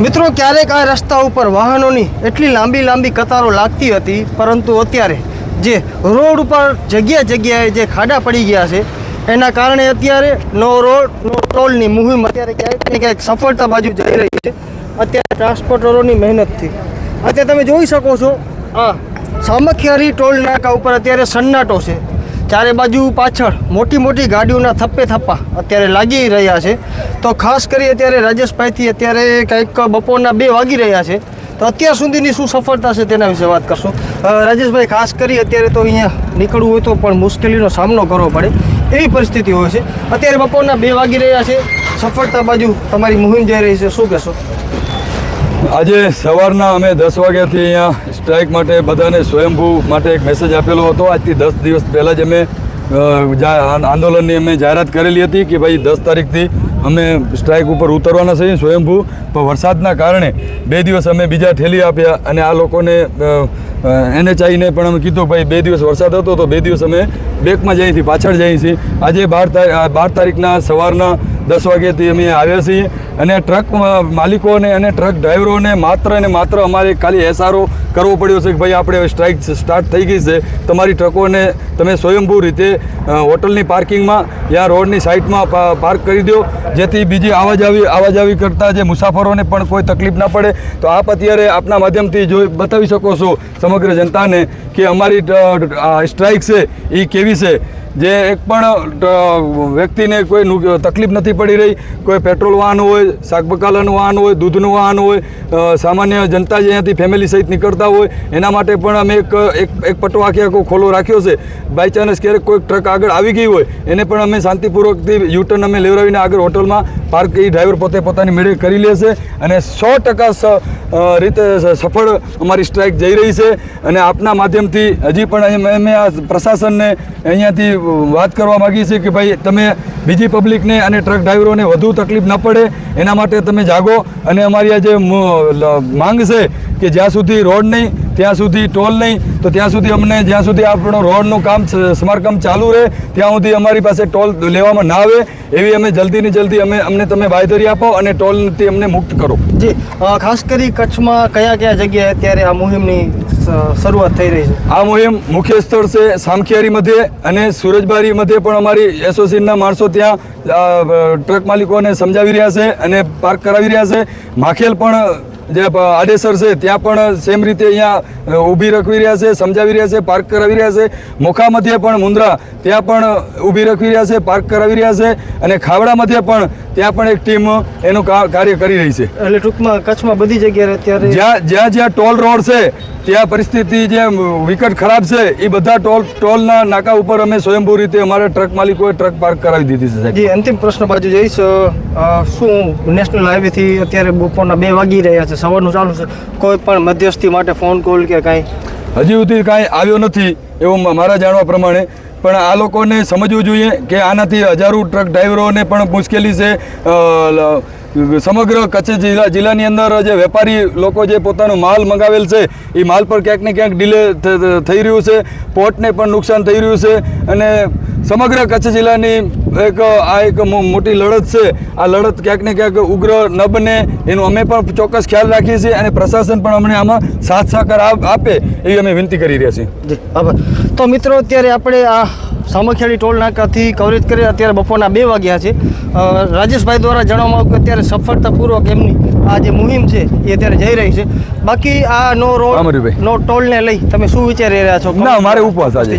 મિત્રો, ક્યારેક આ રસ્તા ઉપર વાહનોની એટલી લાંબી લાંબી કતારો લાગતી હતી, પરંતુ અત્યારે જે રોડ ઉપર જગ્યા જગ્યાએ જે ખાડા પડી ગયા છે, એના કારણે અત્યારે નો રોડ, નો ટોલની મુહિમ અત્યારે ક્યાંક ક્યાંક સફળતા બાજુ જઈ રહી છે. અત્યારે ટ્રાન્સપોર્ટરોની મહેનતથી. અત્યારે તમે જોઈ શકો છો, આ સામખિયારી ટોલ નાકા ઉપર અત્યારે સન્નાટો છે. ચારે બાજુ પાછળ મોટી મોટી ગાડીઓના થપ્પે થપ્પા અત્યારે લાગી રહ્યા છે. તો ખાસ કરી અત્યારે રાજેશભાઈથી અત્યારે કંઈક બપોરના બે વાગી રહ્યા છે. તો અત્યાર સુધીની શું સફળતા છે તેના વિશે વાત કરશું. રાજેશભાઈ, ખાસ કરી અત્યારે તો અહીંયા નીકળવું હોય તો પણ મુશ્કેલીનો સામનો કરવો પડે. એવી પરિસ્થિતિ હોય છે. અત્યારે બપોરના બે વાગી રહ્યા છે. સફળતા બાજુ તમારી મુહિમ જઈ રહી છે. શું કહેશો? આજે સવારના અમે દસ વાગ્યાથી અહીંયા સ્ટ્રાઇક માટે બધાને સ્વયંભૂ માટે એક મેસેજ આપેલો હતો. આજથી દસ દિવસ પહેલાં જ અમે આંદોલનની અમે જાહેરાત કરેલી હતી કે ભાઈ દસ તારીખથી અમે સ્ટ્રાઇક ઉપર ઉતરવાના છીએ સ્વયંભૂ. પણ વરસાદના કારણે બે દિવસ અમે બીજા ઠેલી આપ્યા અને આ લોકોને એનએચઆઈને પણ અમે કીધું, ભાઈ, બે દિવસ વરસાદ હતો તો બે દિવસ અમે બેકમાં જઈએ છીએ, પાછળ જઈએ છીએ. આજે બાર તારીખ બાર તારીખના સવારના દસ વાગ્યાથી અમે આવ્યા છીએ અને ટ્રક માલિકોને અને ટ્રક ડ્રાઈવરોને માત્ર ને માત્ર અમારે ખાલી એસઆરઓ કરવો પડ્યો છે કે ભાઈ આપણે હવે સ્ટ્રાઇક સ્ટાર્ટ થઈ ગઈ છે. તમારી ટ્રકોને તમે સ્વયંભૂ રીતે હોટલની પાર્કિંગમાં યા રોડની સાઈડમાં પાર્ક કરી દો. જેથી બીજી આવા જાવી આવા જાવી કરતા જે મુસાફરોને પણ કોઈ તકલીફ ના પડે. તો આપ અત્યારે આપના માધ્યમથી જોઈ બતાવી શકો છો સમગ્ર જનતાને કે અમારી સ્ટ્રાઇક છે એ કેવી છે. જે એક પણ વ્યક્તિને કોઈ તકલીફ નથી પડી રહી, કોઈ પેટ્રોલ વાહન હોય, શાકબકાલાનું વાહન હોય, દૂધનું વાહન હોય સામાન્ય જનતા જે અહીંયાથી ફેમિલી સહિત નીકળતા હોય, એના માટે પણ અમે એક એક એક આખી આખે ખોલો રાખ્યો છે. બાય ચાન્સ ક્યારેક કોઈ ટ્રક આગળ આવી ગઈ હોય, એને પણ અમે શાંતિપૂર્વકથી યુટર્ન અમે લેવડાવીને આગળ હોટલમાં પાર્ક એ ડ્રાઈવર પોતે પોતાની મેળે કરી લેશે અને સો ટકા રીતે સફળ અમારી સ્ટ્રાઇક જઈ રહી છે. અને આપના માધ્યમથી હજી પણ અમે આ પ્રશાસનને અહીંયાથી વાત કરવા માગીએ છીએ કે ભાઈ તમે બીજી પબ્લિકને અને ટ્રક ડ્રાઈવરોને વધુ તકલીફ ન પડે, એના માટે તમે જાગો. અને અમારી આ જે માંગ છે કે જ્યાં સુધી રોડ નહીં, ત્યાં સુધી ટોલ નહીં, તો ત્યાં સુધી અમને, જ્યાં સુધી આપણો રોડનું કામ સમારકામ ચાલુ રહે, ત્યાં સુધી અમારી પાસે ટોલ લેવામાં ના આવે. એવી અમે જલ્દીની જલ્દી અમે, અમને તમે બાંયધરી આપો અને ટોલથી અમને મુક્ત કરો. જી ખાસ કરી કચ્છમાં કયા કયા જગ્યાએ અત્યારે આ મુહિમની શરૂઆત થઈ રહી છે. આ મુહિમ મુખ્ય સ્થળ છે સામખિયારી મધ્યે અને સુરજબારી મધ્યે પણ અમારી એસોસિએશનના માણસો ત્યાં ટ્રક માલિકોને સમજાવી રહ્યા છે અને પાર્ક કરાવી રહ્યા છે. માખેલ પણ જે આડેસર છે ત્યાં પણ સેમ રીતે અહીંયા ઊભી રખવી રહ્યા છે સમજાવી રહ્યા છે પાર્ક કરાવી રહ્યા છે. મોખા મધ્યે પણ મુંદ્રા ત્યાં પણ ઊભી રખવી રહ્યા છે પાર્ક કરાવી રહ્યા છે. અને ખાવડા મધ્યે પણ ત્યાં પણ એક ટીમ એનું કાર્ય કરી રહી છે. એટલે ટૂંકમાં કચ્છમાં બધી જગ્યાએ અત્યારે જ્યાં જ્યાં જ્યાં ટોલ રોડ છે ત્યાં પરિસ્થિતિ જે વિકટ ખરાબ છે એ બધા ટોલ ટોલના નાકા ઉપર અમે સ્વયંભૂ રીતે અમારા ટ્રક માલિકોએ ટ્રક પાર્ક કરાવી દીધી છે જી અંતિમ પ્રશ્ન બાજુ જઈશ. શું નેશનલ હાઈવેથી અત્યારે બપોરના બે વાગી રહ્યા છે સવારનું ચાલુ છે. કોઈ પણ મધ્યસ્થી માટે ફોન કોલ કે કાંઈ? હજી સુધી કાંઈ આવ્યો નથી એવું મારા જાણવા પ્રમાણે. પણ આ લોકોને સમજવું જોઈએ કે આનાથી હજારો ટ્રક ડ્રાઈવરોને પણ મુશ્કેલી છે સમગ્ર કચ્છ જિલ્લા, જિલ્લાની અંદર જે વેપારી લોકો જે પોતાનો માલ મંગાવેલ છે, એ માલ પર ક્યાંક ને ક્યાંક ડિલે થઈ રહ્યું છે. પોર્ટને પણ નુકસાન થઈ રહ્યું છે. અને સમગ્ર કચ્છ જિલ્લાની એક, આ એક મોટી લડત છે. આ લડત ક્યાંક ને ક્યાંક ઉગ્ર ન બને, એનું અમે પણ ચોક્કસ ખ્યાલ રાખીએ છીએ અને પ્રશાસન પણ અમને આમાં સાથ સહકાર આપ- એવી અમે વિનંતી કરી રહ્યા છીએ. તો મિત્રો, અત્યારે આપણે આ સામખિયાળી ટોલ નાકાથી કવરેજ કરી અત્યારે બપોરના બે વાગ્યા છે રાજેશભાઈ દ્વારા જણાવવામાં આવ્યું કે અત્યારે સફળતાપૂર્વક એમની આ જે મુહિમ છે એ અત્યારે જઈ રહી છે બાકી આ નો રોડ. નો ટોલને લઈ તમે શું વિચારી રહ્યા છો ના, મારે ઉપવાસ આજે.